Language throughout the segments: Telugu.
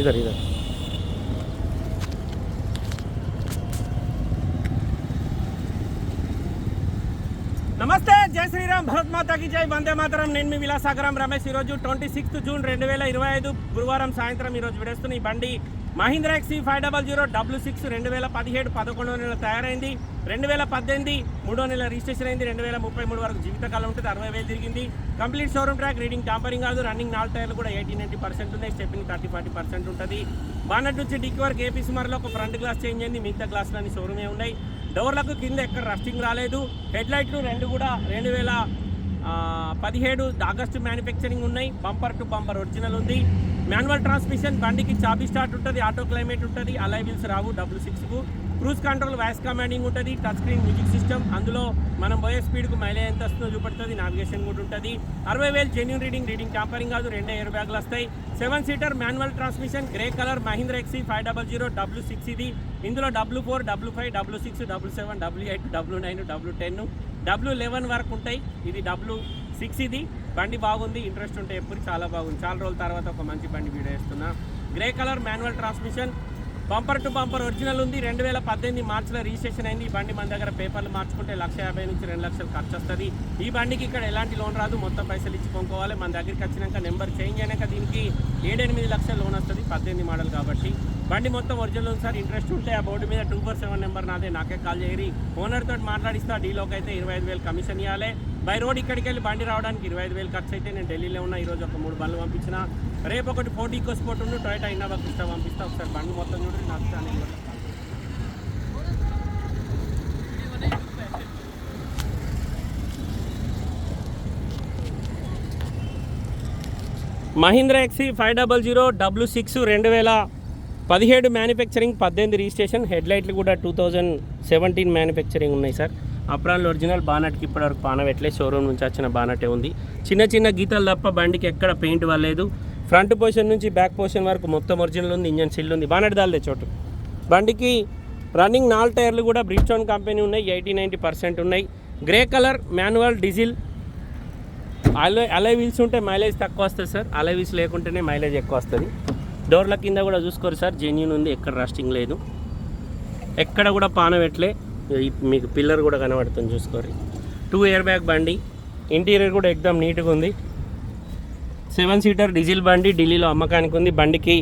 इधर इधर నమస్తే జై శ్రీరామ్ భరత్ మాతాకి జై వందే మాతరం. నేను మీ విలాసాగరం రమేష్. ఈరోజు ట్వంటీ సిక్స్త్ జూన్ రెండు వేల ఇరవై ఐదు గురువారం సాయంత్రం ఈరోజు విడేస్తున్న ఈ బండి Mahindra XUV five double zero W six రెండు వేల పదిహేడు పదకొండో నెల తయారైంది. రెండు వేల పద్దెనిమిది మూడో నెల రిజిస్ట్రేషన్ అయింది. రెండు వేల ముప్పై మూడు వరకు జీవితకాలం ఉంటుంది. అరవై వేలు తిరిగింది. Complete showroom track reading tampering కాదు. రన్నింగ్ నాలుగు టైర్లు కూడా ఎయిటీ నైంటీ పర్సెంట్ ఉన్నాయి. స్టెప్పింగ్ థర్టీ ఫార్టీ పర్సెంట్ ఉంటుంది. బానట్ నుంచి డిక్కి వరకు ఏపీ సుమారులో ఒక ఫ్రంట్ గ్లాస్ చేంజ్ అయింది. మిగతా గ్లాసులు అన్ని షోరూమే ఉన్నాయి. డోర్లకు కింద ఎక్కడ రస్టింగ్ రాలేదు. హెడ్ లైట్లు రెండు కూడా రెండు వేల పదిహేడు ఆగస్టు మ్యానుఫ్యాక్చరింగ్ ఉన్నాయి. బంపర్ టు బంపర్ ఒరిజినల్ ఉంది. మాన్యువల్ ట్రాన్స్మిషన్ బండికి చాబీ స్టార్ట్ ఉంటుంది ఆటో క్లైమేట్ ఉంటుంది అలైవిల్స్ రావు డబ్ల్యూ సిక్స్కు క్రూజ్ కంట్రోల్ వాయిస్ కమాండింగ్ ఉంటుంది టచ్ స్క్రీన్ మ్యూజిక్ సిస్టమ్ అందులో మనం పోయే స్పీడ్కు మైలేజ్ ఎంత వస్తుందో చూపెడుతుంది నావిగేషన్ కూడా ఉంటుంది. అరవై వేలు జెన్యున్ రీడింగ్ రీడింగ్ టాంపరింగ్ కాదు రెండే ఎయిర్ బ్యాగులు వస్తాయి. Seven seater manual transmission grey colour Mahindra XUV five double zero W six ఇది. ఇందులో W four W five W six W seven W eight W nine W ten W eleven వరకు ఉంటాయి. ఇది డబ్ల్యూ సిక్స్ ఇది. బండి బాగుంది ఇంట్రెస్ట్ ఉంటే ఎప్పుడు చాలా బాగుంది. చాలా రోజుల తర్వాత ఒక మంచి బండి వీడియో వేస్తున్నా. Grey colour manual transmission. Bumper to bumper original ఉంది. రెండు వేల పద్దెనిమిది మార్చిలో రిజిస్ట్రేషన్ అయింది. ఈ బండి మన దగ్గర పేపర్లు మార్చుకుంటే లక్ష యాభై నుంచి రెండు లక్షలు ఖర్చు వస్తుంది. ఈ బండికి ఇక్కడ ఎలాంటి లోన్ రాదు. మొత్తం పైసలు ఇచ్చి కొనుక్కోవాలి. మన దగ్గరికి వచ్చినాక నెంబర్ చేంజ్ అయినాక దీనికి ఏడెనిమిది లక్షల లోన్ వస్తుంది. పద్దెనిమిది మోడల్ కాబట్టి. బండి మొత్తం ఒరిజినల్ ఉంది సార్. ఇంట్రెస్ట్ ఉంటే ఆ బోర్డు మీద టూ ఫోర్ సెవెన్ నెంబర్ నాదే. నాకే కాల్ చేయరి. ఓనర్ తోటి మాట్లాడిస్తా. డీలోకి అయితే ఇరవై ఐదు వేలు కమిషన్ ఇవ్వాలి బై రోడ్ ఇక్కడికి వెళ్ళి బండి రావడానికి ఇరవై ఐదు వేలు ఖర్చు అయితే నేను ఢిల్లీలో ఉన్నా ఈరోజు ఒక మూడు బండ్లు పంపించిన. రేపు ఒకటి ఫోర్టీ ఈకో స్పోర్ట్ ఉండు టొయటా ఇన్నోవా క్రిస్టా పంపిస్తా. ఒకసారి బండి మొత్తం చూడండి నాకు చాలా Mahindra XUV five double zero W six రెండు వేల పదిహేడు మ్యానుఫ్యాక్చరింగ్ పద్దెనిమిది రిజిస్ట్రేషన్ హెడ్లైట్లు కూడా టూ థౌజండ్ సెవెంటీన్ మ్యానుఫ్యాక్చరింగ్ ఉన్నాయి సార్. అప్రాన్లో ఒరిజినల్ బానట్కి ఇప్పటివరకు పాన పెట్టలే షోరూమ్ నుంచి వచ్చిన బానటే ఉంది. చిన్న చిన్న గీతలు తప్ప బండికి ఎక్కడ పెయింట్ వల్లేదు. ఫ్రంట్ పోర్షన్ నుంచి బ్యాక్ పోర్షన్ వరకు మొత్తం ఒరిజినల్ ఉంది ఇంజన్ సిల్ ఉంది. బానట్ దాల్దే చోటు. బండికి రన్నింగ్ నాలుగు టైర్లు కూడా బ్రిడ్స్టోన్ కంపెనీ ఉన్నాయి ఎయిటీ నైంటీ పర్సెంట్ ఉన్నాయి. Grey colour manual diesel. Alloy alloy wheels ఉంటే మైలేజ్ తక్కువ వస్తుంది సార్. అలై వీల్స్ లేకుంటేనే మైలేజ్ ఎక్కువ వస్తుంది. డోర్ల కింద కూడా చూసుకోరు సార్. జెన్యున్ ఉంది ఎక్కడ రస్టింగ్ లేదు. ఎక్కడ కూడా పాన పెట్టలే మీకు పిల్లర్ కూడా కనబడుతుంది చూసుకోరి టూ ఇయర్ బ్యాగ్ బండి. ఇంటీరియర్ కూడా ఎక్దమ్ నీట్గా ఉంది. సెవెన్ సీటర్ డీజిల్ బండి ఢిల్లీలో అమ్మకానికి ఉంది. బండికి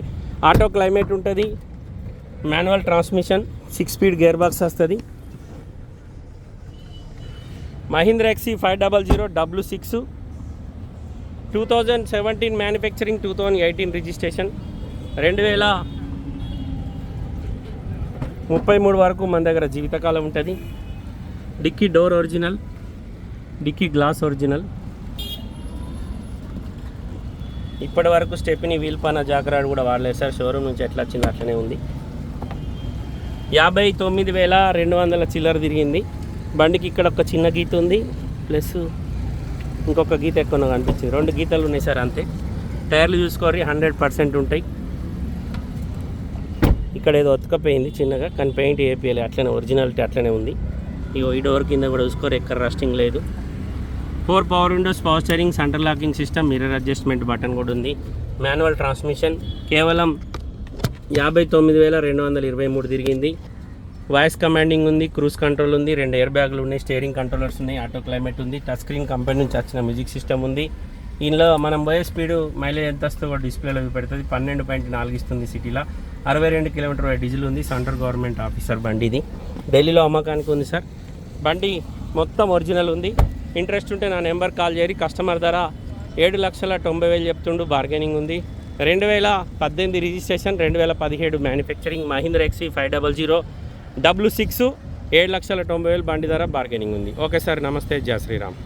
ఆటో క్లైమేట్ ఉంటుంది. Manual transmission six speed gear box వస్తుంది Mahindra X five double zero W six two thousand seventeen manufacturing two thousand eighteen registration రెండు వేల ముప్పై మూడు వరకు మన దగ్గర జీవితకాలం ఉంటుంది. Dickey door original dickey glass original. ఇప్పటి వరకు స్టెప్ని వీల్ పైన జాకరాడు కూడా వాడలేదు సార్ షోరూమ్ నుంచి ఎట్లా వచ్చింది అట్లనే ఉంది. యాభై తొమ్మిది వేల రెండు వందల చిల్లర తిరిగింది. బండికి ఇక్కడ ఒక చిన్న గీత ఉంది ప్లస్ ఇంకొక గీత ఎక్కువ కనిపించింది. రెండు గీతలు ఉన్నాయి సార్ అంతే. టైర్లు చూసుకోరి హండ్రెడ్ పర్సెంట్ ఉంటాయి. ఇక్కడ ఏదో ఉతకపోయింది చిన్నగా కానీ పెయింట్ వేపియాలి అట్లనే ఒరిజినాలిటీ అట్లనే ఉంది. ఇగో ఈ డోర్ కింద కూడా చూసుకోరు ఎక్కడ రస్టింగ్ లేదు. Four power windows power steering centre locking system mirror adjustment button కూడా ఉంది. మాన్యువల్ ట్రాన్స్మిషన్ కేవలం యాభై తొమ్మిది వేల రెండు వందల ఇరవై మూడు తిరిగింది. వాయిస్ కమాండింగ్ ఉంది క్రూజ్ కంట్రోల్ ఉంది రెండు ఎయిర్ బ్యాగులు ఉన్నాయి స్టీరింగ్ కంట్రోలర్స్ ఉన్నాయి ఆటో క్లైమేట్ ఉంది టచ్ స్క్రీన్ కంపెనీ నుంచి వచ్చిన మ్యూజిక్ సిస్టమ్ ఉంది. దీనిలో మనం పోయే స్పీడ్ మైలేజ్ ఎంత వస్తుందో డిస్ప్లేలో పెడుతుంది పన్నెండు పాయింట్ నాలుగు ఇస్తుంది సిటీలో అరవై రెండు కిలోమీటర్ డీజిల్ ఉంది. సెంట్రల్ గవర్నమెంట్ ఆఫీసర్ బండి ఇది. ఢిల్లీలో అమ్మకానికి ఉంది సార్. బండి మొత్తం ఒరిజినల్ ఉంది. ఇంట్రెస్ట్ ఉంటే నా నెంబర్ కాల్ చేయరి కస్టమర్ ధర ఏడు లక్షల తొంభై వేలు చెప్తుండు. బార్గెనింగ్ ఉంది. రెండు వేల పద్దెనిమిది రిజిస్ట్రేషన్ రెండు వేల పదిహేడు manufacturing Mahindra X five double zero W six ఏడు లక్షల తొంభై వేలు బండి ధర బార్గెనింగ్ ఉంది. ఓకే సార్ నమస్తే. జయ శ్రీరామ్.